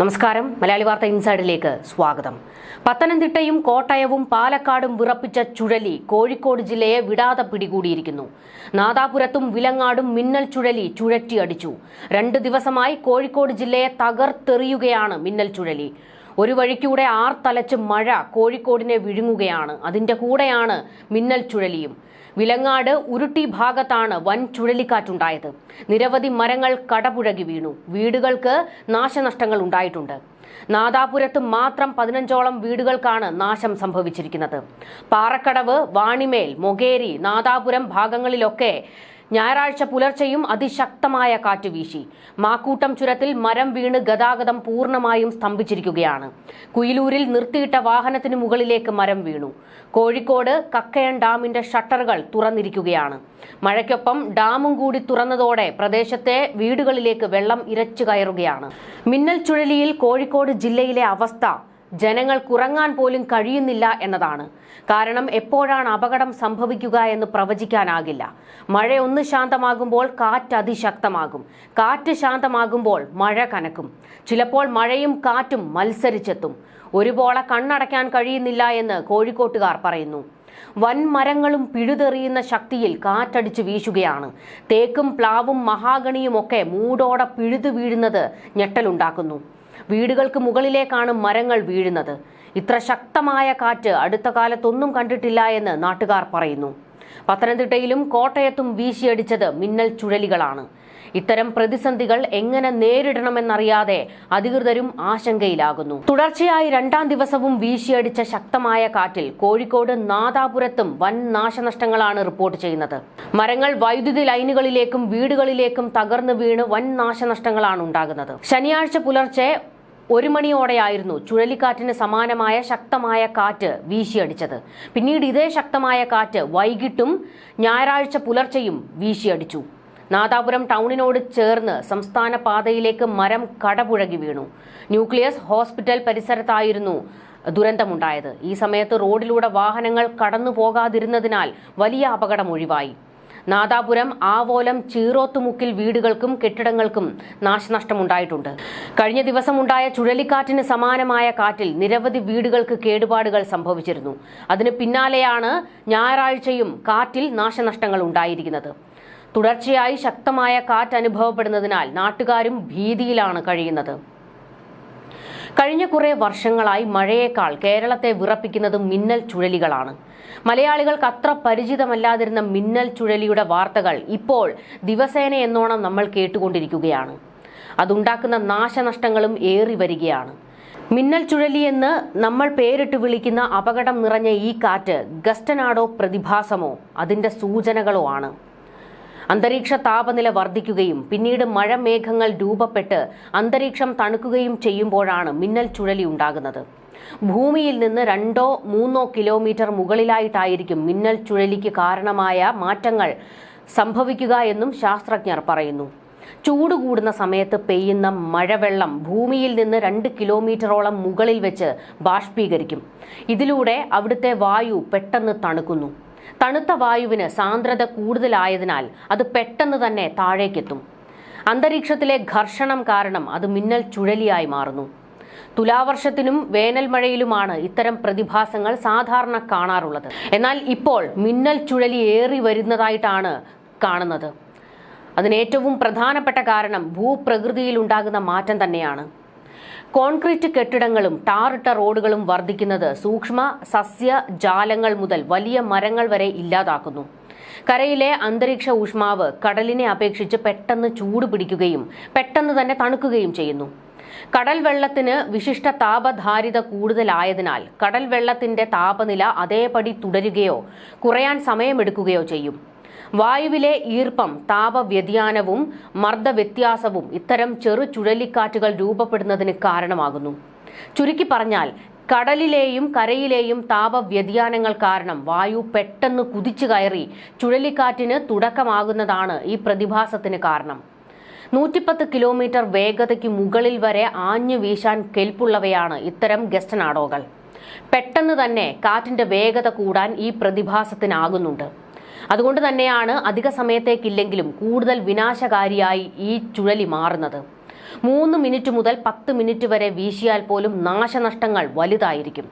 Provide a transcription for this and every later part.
നമസ്കാരം. മലയാളി വാർത്ത ഇൻസൈഡിലേക്ക് സ്വാഗതം. പത്തനംതിട്ടയും കോട്ടയവും പാലക്കാടും വിറപ്പിച്ച ചുഴലി കോഴിക്കോട് ജില്ലയെ വിടാതെ പിടികൂടിയിരിക്കുന്നു. നാദാപുരത്തും വിലങ്ങാടും മിന്നൽ ചുഴലി ചുഴറ്റിയടിച്ചു. രണ്ട് ദിവസമായി കോഴിക്കോട് ജില്ലയെ തകർത്തെറിയുകയാണ് മിന്നൽ ചുഴലി. ഒരു വഴിക്കൂടെ ആർ ആർത്തലച്ച് മഴ കോഴിക്കോടിനെ വിഴുങ്ങുകയാണ്. അതിന്റെ കൂടെയാണ് മിന്നൽ ചുഴലിയും. വിലങ്ങാട് ഉരുട്ടി ഭാഗത്താണ് വൻ ചുഴലിക്കാറ്റുണ്ടായത്. നിരവധി മരങ്ങൾ കടപുഴകി വീണു. വീടുകൾക്ക് നാശനഷ്ടങ്ങൾ ഉണ്ടായിട്ടുണ്ട്. നാദാപുരത്ത് മാത്രം പതിനഞ്ചോളം വീടുകൾക്കാണ് നാശം സംഭവിച്ചിരിക്കുന്നത്. പാറക്കടവ് വാണിമേൽ മൊകേരി നാദാപുരം ഭാഗങ്ങളിലൊക്കെ ഞായറാഴ്ച പുലർച്ചെയും അതിശക്തമായ കാറ്റ് വീശി. മാക്കൂട്ടം ചുരത്തിൽ മരം വീണ് ഗതാഗതം പൂർണമായും സ്തംഭിച്ചിരിക്കുകയാണ്. കുയിലൂരിൽ നിർത്തിയിട്ട വാഹനത്തിന് മുകളിലേക്ക് മരം വീണു. കോഴിക്കോട് കക്കയൻ ഡാമിന്റെ ഷട്ടറുകൾ തുറന്നിരിക്കുകയാണ്. മഴയ്ക്കൊപ്പം ഡാമും കൂടി തുറന്നതോടെ പ്രദേശത്തെ വീടുകളിലേക്ക് വെള്ളം ഇരച്ചു കയറുകയാണ്. മിന്നൽ ചുഴലിയിൽ കോഴിക്കോട് ജില്ലയിലെ അവസ്ഥ ജനങ്ങൾക്കുറങ്ങാൻ പോലും കഴിയുന്നില്ല എന്നതാണ്. കാരണം എപ്പോഴാണ് അപകടം സംഭവിക്കുക എന്ന് പ്രവചിക്കാനാകില്ല. മഴ ഒന്ന് ശാന്തമാകുമ്പോൾ കാറ്റ് അതിശക്തമാകും. കാറ്റ് ശാന്തമാകുമ്പോൾ മഴ കനക്കും. ചിലപ്പോൾ മഴയും കാറ്റും മത്സരിച്ചെത്തും. ഒരുപോലെ കണ്ണടയ്ക്കാൻ കഴിയുന്നില്ല എന്ന് കോഴിക്കോട്ടുകാർ പറയുന്നു. വൻ മരങ്ങളും പിഴുതെറിയുന്ന ശക്തിയിൽ കാറ്റടിച്ചു വീശുകയാണ്. തേക്കും പ്ലാവും മഹാഗണിയും ഒക്കെ മൂടോടെ പിഴുതു വീഴുന്നത് ഞെട്ടലുണ്ടാക്കുന്നു. വീടുകൾക്ക് മുകളിലേക്കാണ് മരങ്ങൾ വീഴുന്നത്. ഇത്ര ശക്തമായ കാറ്റ് അടുത്ത കാലത്തൊന്നും കണ്ടിട്ടില്ല എന്ന് നാട്ടുകാർ പറയുന്നു. പത്തനംതിട്ടയിലും കോട്ടയത്തും വീശിയടിച്ചത് മിന്നൽ ചുഴലികളാണ്. ഇത്തരം പ്രതിസന്ധികൾ എങ്ങനെ നേരിടണമെന്നറിയാതെ അധികൃതരും ആശങ്കയിലാകുന്നു. തുടർച്ചയായി രണ്ടാം ദിവസവും വീശിയടിച്ച ശക്തമായ കാറ്റിൽ കോഴിക്കോട് നാദാപുരത്തും വൻ നാശനഷ്ടങ്ങളാണ് റിപ്പോർട്ട് ചെയ്യുന്നത്. മരങ്ങൾ വൈദ്യുതി ലൈനുകളിലേക്കും വീടുകളിലേക്കും തകർന്നു വീണ് വൻ നാശനഷ്ടങ്ങളാണ് ഉണ്ടാകുന്നത്. ശനിയാഴ്ച പുലർച്ചെ ഒരു മണിയോടെയായിരുന്നു ചുഴലിക്കാറ്റിന് സമാനമായ ശക്തമായ കാറ്റ് വീശിയടിച്ചത്. പിന്നീട് ഇതേ ശക്തമായ കാറ്റ് വൈകിട്ടും ഞായറാഴ്ച പുലർച്ചെയും വീശിയടിച്ചു. നാദാപുരം ടൗണിനോട് ചേർന്ന് സംസ്ഥാന പാതയിലേക്ക് മരം കടപുഴകി വീണു. ന്യൂക്ലിയസ് ഹോസ്പിറ്റൽ പരിസരത്തായിരുന്നു ദുരന്തമുണ്ടായത്. ഈ സമയത്ത് റോഡിലൂടെ വാഹനങ്ങൾ കടന്നു പോകാതിരുന്നതിനാൽ വലിയ അപകടം ഒഴിവായി. നാദാപുരം ആവോലം ചീറോത്തുമുക്കിൽ വീടുകൾക്കും കെട്ടിടങ്ങൾക്കും നാശനഷ്ടമുണ്ടായിട്ടുണ്ട്. കഴിഞ്ഞ ദിവസമുണ്ടായ ചുഴലിക്കാറ്റിന് സമാനമായ കാറ്റിൽ നിരവധി വീടുകൾക്ക് കേടുപാടുകൾ സംഭവിച്ചിരുന്നു. അതിന് പിന്നാലെയാണ് ഞായറാഴ്ചയും കാറ്റിൽ നാശനഷ്ടങ്ങൾ ഉണ്ടായിരിക്കുന്നത്. തുടർച്ചയായി ശക്തമായ കാറ്റ് അനുഭവപ്പെടുന്നതിനാൽ നാട്ടുകാരും ഭീതിയിലാണ് കഴിയുന്നത്. കഴിഞ്ഞ കുറേ വർഷങ്ങളായി മഴയേക്കാൾ കേരളത്തെ വിറപ്പിക്കുന്നത് മിന്നൽ ചുഴലികളാണ്. മലയാളികൾക്ക് അത്ര പരിചിതമല്ലാതിരുന്ന മിന്നൽ ചുഴലിയുടെ വാർത്തകൾ ഇപ്പോൾ ദിവസേന എന്നോണം നമ്മൾ കേട്ടുകൊണ്ടിരിക്കുകയാണ്. അതുണ്ടാക്കുന്ന നാശനഷ്ടങ്ങളും ഏറി വരികയാണ്. മിന്നൽ ചുഴലി എന്ന് നമ്മൾ പേരിട്ട് വിളിക്കുന്ന അപകടം നിറഞ്ഞ ഈ കാറ്റ് ഗസ്റ്റനാടോ പ്രതിഭാസമോ അതിന്റെ സൂചനകളോ ആണ്. അന്തരീക്ഷ താപനില വർദ്ധിക്കുകയും പിന്നീട് മഴമേഘങ്ങൾ രൂപപ്പെട്ട് അന്തരീക്ഷം തണുക്കുകയും ചെയ്യുമ്പോഴാണ് മിന്നൽ ചുഴലി ഉണ്ടാകുന്നത്. ഭൂമിയിൽ നിന്ന് രണ്ടോ മൂന്നോ കിലോമീറ്റർ മുകളിലായിട്ടായിരിക്കും മിന്നൽ ചുഴലിക്ക് കാരണമായ മാറ്റങ്ങൾ സംഭവിക്കുക എന്നും ശാസ്ത്രജ്ഞർ പറയുന്നു. ചൂട് കൂടുന്ന സമയത്ത് പെയ്യുന്ന മഴവെള്ളം ഭൂമിയിൽ നിന്ന് രണ്ട് കിലോമീറ്ററോളം മുകളിൽ വെച്ച് ബാഷ്പീകരിക്കും. ഇതിലൂടെ അവിടുത്തെ വായു പെട്ടെന്ന് തണുക്കുന്നു. തണുത്ത വായുവിന് സാന്ദ്രത കൂടുതലായതിനാൽ അത് പെട്ടെന്ന് തന്നെ താഴേക്കെത്തും. അന്തരീക്ഷത്തിലെ ഘർഷണം കാരണം അത് മിന്നൽ ചുഴലിയായി മാറുന്നു. തുലാവർഷത്തിനും വേനൽ മഴയിലുമാണ് ഇത്തരം പ്രതിഭാസങ്ങൾ സാധാരണ കാണാറുള്ളത്. എന്നാൽ ഇപ്പോൾ മിന്നൽ ചുഴലി ഏറി വരുന്നതായിട്ടാണ് കാണുന്നത്. അതിനേറ്റവും പ്രധാനപ്പെട്ട കാരണം ഭൂപ്രകൃതിയിൽ ഉണ്ടാകുന്ന മാറ്റം തന്നെയാണ്. കോൺക്രീറ്റ് കെട്ടിടങ്ങളും ടാറിട്ട റോഡുകളും വർദ്ധിക്കുന്നത് സൂക്ഷ്മ സസ്യ ജാലങ്ങൾ മുതൽ വലിയ മരങ്ങൾ വരെ ഇല്ലാതാക്കുന്നു. കരയിലെ അന്തരീക്ഷ ഊഷ്മാവ് കടലിനെ അപേക്ഷിച്ച് പെട്ടെന്ന് ചൂട് പിടിക്കുകയും പെട്ടെന്ന് തന്നെ തണുക്കുകയും ചെയ്യുന്നു. കടൽ വെള്ളത്തിന് വിശിഷ്ട താപധാരിത കൂടുതലായതിനാൽ കടൽ വെള്ളത്തിന്റെ താപനില അതേപടി തുടരുകയോ കുറയാൻ സമയമെടുക്കുകയോ ചെയ്യും. വായുവിലെ ഈർപ്പം താപവ്യതിയാനവും മർദ്ദവ്യത്യാസവും ഇത്തരം ചെറു ചുഴലിക്കാറ്റുകൾ രൂപപ്പെടുന്നതിന് കാരണമാകുന്നു. ചുരുക്കി പറഞ്ഞാൽ കടലിലെയും കരയിലെയും താപവ്യതിയാനങ്ങൾ കാരണം വായു പെട്ടെന്ന് കുതിച്ചു കയറി ചുഴലിക്കാറ്റിന് തുടക്കമാകുന്നതാണ് ഈ പ്രതിഭാസത്തിന് കാരണം. നൂറ്റിപ്പത്ത് കിലോമീറ്റർ വേഗതയ്ക്ക് മുകളിൽ വരെ ആഞ്ഞു വീശാൻ കെൽപ്പുള്ളവയാണ് ഇത്തരം ഗസ്റ്റനാടോകൾ പെട്ടെന്ന് തന്നെ കാറ്റിന്റെ വേഗത കൂടാൻ ഈ പ്രതിഭാസത്തിനാകുന്നുണ്ട്. അതുകൊണ്ട് തന്നെയാണ് അധിക സമയത്തേക്കില്ലെങ്കിലും കൂടുതൽ വിനാശകാരിയായി ഈ ചുഴലി മാറുന്നത്. മൂന്ന് മിനിറ്റ് മുതൽ പത്ത് മിനിറ്റ് വരെ വീശിയാൽ പോലും നാശനഷ്ടങ്ങൾ വലുതായിരിക്കും.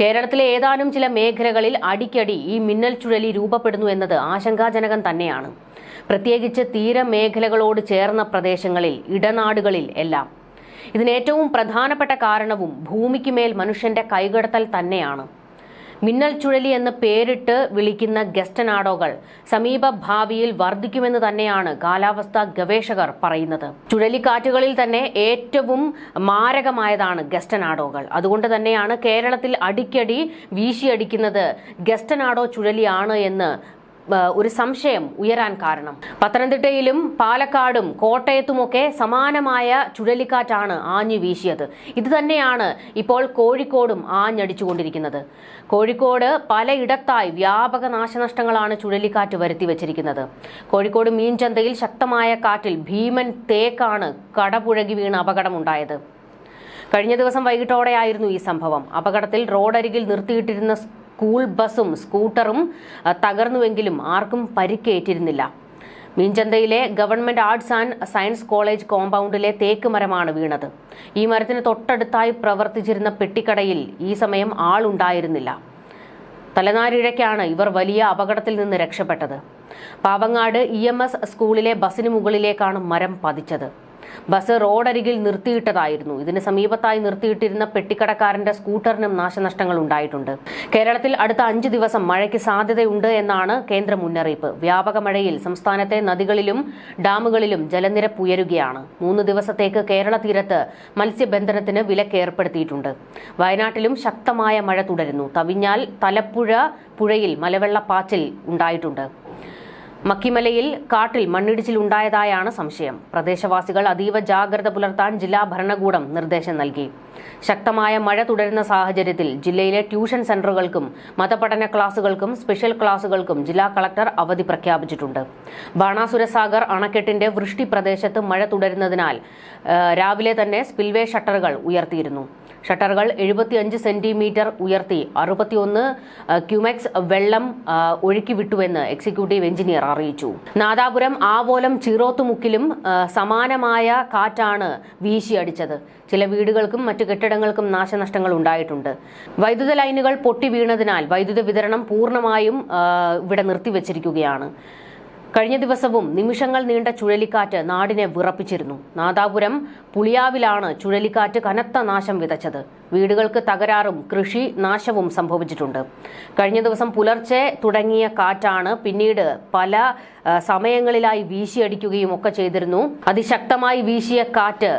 കേരളത്തിലെ ഏതാനും ചില മേഖലകളിൽ അടിക്കടി ഈ മിന്നൽ ചുഴലി രൂപപ്പെടുന്നു എന്നത് ആശങ്കാജനകം തന്നെയാണ്. പ്രത്യേകിച്ച് തീരമേഖലകളോട് ചേർന്ന പ്രദേശങ്ങളിൽ ഇടനാടുകളിൽ എല്ലാം. ഇതിനേറ്റവും പ്രധാനപ്പെട്ട കാരണവും ഭൂമിക്ക് മേൽ മനുഷ്യന്റെ കൈകടത്തൽ തന്നെയാണ്. മിന്നൽ ചുഴലി എന്ന് പേരിട്ട് വിളിക്കുന്ന ഗസ്റ്റനാഡോകൾ സമീപ ഭാവിയിൽ വർദ്ധിക്കുമെന്ന് തന്നെയാണ് കാലാവസ്ഥാ ഗവേഷകർ പറയുന്നത്. ചുഴലിക്കാറ്റുകളിൽ തന്നെ ഏറ്റവും മാരകമായതാണ് ഗസ്റ്റനാഡോകൾ അതുകൊണ്ട് തന്നെയാണ് കേരളത്തിൽ അടിക്കടി വീശിയടിക്കുന്നത് ഗസ്റ്റനാഡോ ചുഴലിയാണ് എന്ന് ഒരു സംശയം ഉയരാൻ കാരണം. പത്തനംതിട്ടയിലും പാലക്കാടും കോട്ടയത്തുമൊക്കെ സമാനമായ ചുഴലിക്കാറ്റാണ് ആഞ്ഞു വീശിയത്. ഇത് തന്നെയാണ് ഇപ്പോൾ കോഴിക്കോടും ആഞ്ഞടിച്ചുകൊണ്ടിരിക്കുന്നത്. കോഴിക്കോട് പലയിടത്തായി വ്യാപക നാശനഷ്ടങ്ങളാണ് ചുഴലിക്കാറ്റ് വരുത്തി വച്ചിരിക്കുന്നത്. കോഴിക്കോട് മീൻചന്തയിൽ ശക്തമായ കാറ്റിൽ ഭീമൻ തേക്കാണ് കടപുഴകി വീണ് അപകടമുണ്ടായത്. കഴിഞ്ഞ ദിവസം വൈകിട്ടോടെയായിരുന്നു ഈ സംഭവം. അപകടത്തിൽ റോഡരികിൽ നിർത്തിയിട്ടിരുന്ന സ്കൂൾ ബസും സ്കൂട്ടറും തകർന്നുവെങ്കിലും ആർക്കും പരിക്കേറ്റിരുന്നില്ല. മീൻചന്തയിലെ government arts and science college കോമ്പൗണ്ടിലെ തേക്ക് മരമാണ് വീണത്. ഈ മരത്തിന് തൊട്ടടുത്തായി പ്രവർത്തിച്ചിരുന്ന പെട്ടിക്കടയിൽ ഈ സമയം ആളുണ്ടായിരുന്നില്ല. തലനാരിഴയ്ക്കാണ് ഇവർ വലിയ അപകടത്തിൽ നിന്ന് രക്ഷപ്പെട്ടത്. പാവങ്ങാട് ഇ സ്കൂളിലെ ബസിന് മുകളിലേക്കാണ് മരം പതിച്ചത്. ബസ് റോഡരികിൽ നിർത്തിയിട്ടതായിരുന്നു. ഇതിന് സമീപത്തായി നിർത്തിയിട്ടിരുന്ന പെട്ടിക്കടക്കാരന്റെ സ്കൂട്ടറിനും നാശനഷ്ടങ്ങൾ ഉണ്ടായിട്ടുണ്ട്. കേരളത്തിൽ അടുത്ത അഞ്ച് ദിവസം മഴയ്ക്ക് സാധ്യതയുണ്ട് എന്നാണ് കേന്ദ്ര മുന്നറിയിപ്പ്. വ്യാപക മഴയിൽ സംസ്ഥാനത്തെ നദികളിലും ഡാമുകളിലും ജലനിരപ്പ് ഉയരുകയാണ്. മൂന്ന് ദിവസത്തേക്ക് കേരള തീരത്ത് മത്സ്യബന്ധനത്തിന് വിലക്ക് ഏർപ്പെടുത്തിയിട്ടുണ്ട്. വയനാട്ടിലും ശക്തമായ മഴ തുടരുന്നു. തവിഞ്ഞാൽ തലപ്പുഴ പുഴയിൽ മലവെള്ളപ്പാച്ചിൽ ഉണ്ടായിട്ടുണ്ട്. മക്കിമലയിൽ കാട്ടിൽ മണ്ണിടിച്ചിൽ ഉണ്ടായതായാണ് സംശയം. പ്രദേശവാസികൾ അതീവ ജാഗ്രത പുലർത്താൻ ജില്ലാ ഭരണകൂടം നിർദ്ദേശം നൽകി. ശക്തമായ മഴ തുടരുന്ന സാഹചര്യത്തിൽ ജില്ലയിലെ ട്യൂഷൻ സെന്ററുകൾക്കും മതപഠന ക്ലാസുകൾക്കും സ്പെഷ്യൽ ക്ലാസുകൾക്കും ജില്ലാ കളക്ടർ അവധി പ്രഖ്യാപിച്ചിട്ടുണ്ട്. ബാണാസുരസാഗർ അണക്കെട്ടിന്റെ വൃഷ്ടി പ്രദേശത്ത് മഴ തുടരുന്നതിനാൽ രാവിലെ തന്നെ സ്പിൽവേ ഷട്ടറുകൾ ഉയർത്തിയിരുന്നു. ഷട്ടറുകൾ എഴുപത്തിയഞ്ച് സെന്റിമീറ്റർ ഉയർത്തി അറുപത്തിയൊന്ന് ക്യുമെക്സ് വെള്ളം ഒഴുക്കി വിട്ടുവെന്ന് എക്സിക്യൂട്ടീവ് എഞ്ചിനീയർ അറിയിച്ചു. നാദാപുരം ആവോലം ചിറോത്തുമുക്കിലും സമാനമായ കാറ്റാണ് വീശിയടിച്ചത്. ചില വീടുകൾക്കും മറ്റു കെട്ടിടങ്ങൾക്കും നാശനഷ്ടങ്ങൾ ഉണ്ടായിട്ടുണ്ട് വൈദ്യുത ലൈനുകൾ പൊട്ടി വീണതിനാൽ വൈദ്യുത വിതരണം പൂർണമായും ഇവിടെ നിർത്തിവച്ചിരിക്കുകയാണ്. കഴിഞ്ഞ ദിവസവും നിമിഷങ്ങൾ നീണ്ട ചുഴലിക്കാറ്റ് നാടിനെ വിറപ്പിച്ചിരുന്നു. നാദാപുരം പുളിയാവിലാണ് ചുഴലിക്കാറ്റ് കനത്ത നാശം വിതച്ചത്. വീടുകൾക്ക് തകരാറും കൃഷി നാശവും സംഭവിച്ചിട്ടുണ്ട്. കഴിഞ്ഞ ദിവസം പുലർച്ചെ തുടങ്ങിയ കാറ്റാണ് പിന്നീട് പല സമയങ്ങളിലായി വീശിയടിക്കുകയും ഒക്കെ ചെയ്തിരുന്നു. അതിശക്തമായി വീശിയ കാറ്റ്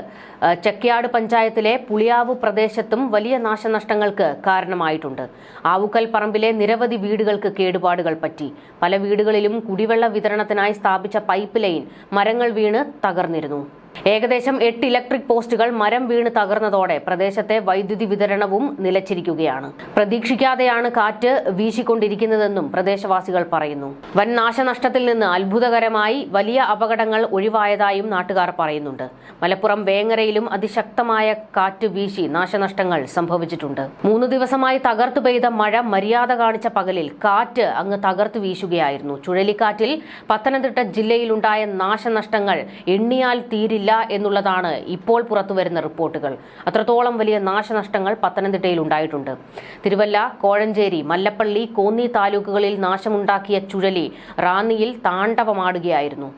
ചെക്കയാട് പഞ്ചായത്തിലെ പുളിയാവ് പ്രദേശത്തും വലിയ നാശനഷ്ടങ്ങൾക്ക് കാരണമായിട്ടുണ്ട്. ആവുക്കൽ പറമ്പിലെ നിരവധി വീടുകൾക്ക് കേടുപാടുകൾ പറ്റി. പല വീടുകളിലും കുടിവെള്ള വിതരണത്തിനായി സ്ഥാപിച്ച പൈപ്പ് ലൈൻ മരങ്ങൾ വീണ് തകർന്നിരുന്നു. ഏകദേശം എട്ട് ഇലക്ട്രിക് പോസ്റ്റുകൾ മരം വീണ് തകർന്നതോടെ പ്രദേശത്തെ വൈദ്യുതി വിതരണവും നിലച്ചിരിക്കുകയാണ്. പ്രതീക്ഷിക്കാതെയാണ് കാറ്റ് വീശിക്കൊണ്ടിരിക്കുന്നതെന്നും പ്രദേശവാസികൾ പറയുന്നു. വൻ നാശനഷ്ടത്തിൽ നിന്ന് അത്ഭുതകരമായി വലിയ അപകടങ്ങൾ ഒഴിവായതായും നാട്ടുകാർ പറയുന്നുണ്ട്. മലപ്പുറം വേങ്ങരയിലും അതിശക്തമായ കാറ്റ് വീശി നാശനഷ്ടങ്ങൾ സംഭവിച്ചിട്ടുണ്ട്. മൂന്ന് ദിവസമായി തകർത്തു പെയ്ത മഴ മര്യാദ കാണിച്ച പകലിൽ കാറ്റ് അങ്ങ് തകർത്തു വീശുകയായിരുന്നു. ചുഴലിക്കാറ്റിൽ പത്തനംതിട്ട ജില്ലയിലുണ്ടായ നാശനഷ്ടങ്ങൾ എണ്ണിയാൽ തീരില്ല. എന്നുള്ളതാണ് ഇപ്പോൾ പുറത്തുവരുന്ന റിപ്പോർട്ടുകൾ. അത്രത്തോളം വലിയ നാശനഷ്ടങ്ങൾ പത്തനംതിട്ടയിൽ ഉണ്ടായിട്ടുണ്ട്. തിരുവല്ല കോഴഞ്ചേരി മല്ലപ്പള്ളി കോന്നി താലൂക്കുകളിൽ നാശമുണ്ടാക്കിയ ചുഴലി റാന്നിയിൽ താണ്ഡവമാടുകയായിരുന്നു.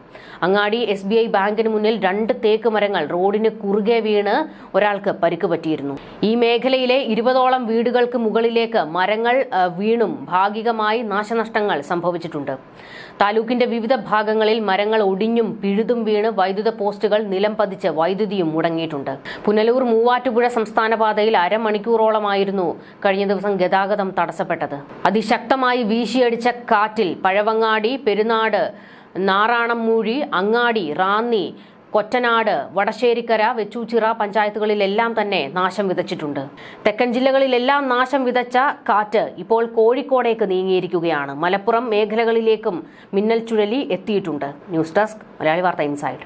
അങ്ങാടി എസ് ബി ഐ ബാങ്കിന് മുന്നിൽ രണ്ട് തേക്ക് മരങ്ങൾ റോഡിന് കുറുകെ വീണ് ഒരാൾക്ക് പരിക്ക് പറ്റിയിരുന്നു. ഈ മേഖലയിലെ ഇരുപതോളം വീടുകൾക്ക് മുകളിലേക്ക് മരങ്ങൾ വീണും ഭാഗികമായി നാശനഷ്ടങ്ങൾ സംഭവിച്ചിട്ടുണ്ട്. താലൂക്കിന്റെ വിവിധ ഭാഗങ്ങളിൽ മരങ്ങൾ ഒടിഞ്ഞും പിഴുതും വീണ് വൈദ്യുത പോസ്റ്റുകൾ നിലം പതിച്ച് വൈദ്യുതിയും മുടങ്ങിയിട്ടുണ്ട്. പുനലൂർ മൂവാറ്റുപുഴ സംസ്ഥാന പാതയിൽ അരമണിക്കൂറോളമായിരുന്നു കഴിഞ്ഞ ദിവസം ഗതാഗതം തടസ്സപ്പെട്ടത്. അതിശക്തമായി വീശിയടിച്ച കാറ്റിൽ പഴവങ്ങാടി പെരുന്നാട് നാറാണംമൂഴി അങ്ങാടി റാന്നി കൊറ്റനാട് വടശ്ശേരിക്കര വെച്ചൂച്ചിറ പഞ്ചായത്തുകളിലെല്ലാം തന്നെ നാശം വിതച്ചിട്ടുണ്ട്. തെക്കൻ ജില്ലകളിലെല്ലാം നാശം വിതച്ച കാറ്റ് ഇപ്പോൾ കോഴിക്കോടേക്ക് നീങ്ങിയിരിക്കുകയാണ്. മലപ്പുറം മേഖലകളിലേക്കും മിന്നൽ ചുഴലി എത്തിയിട്ടുണ്ട്. ന്യൂസ് ഡെസ്ക് മലയാളി വാർത്ത ഇൻസൈഡ്.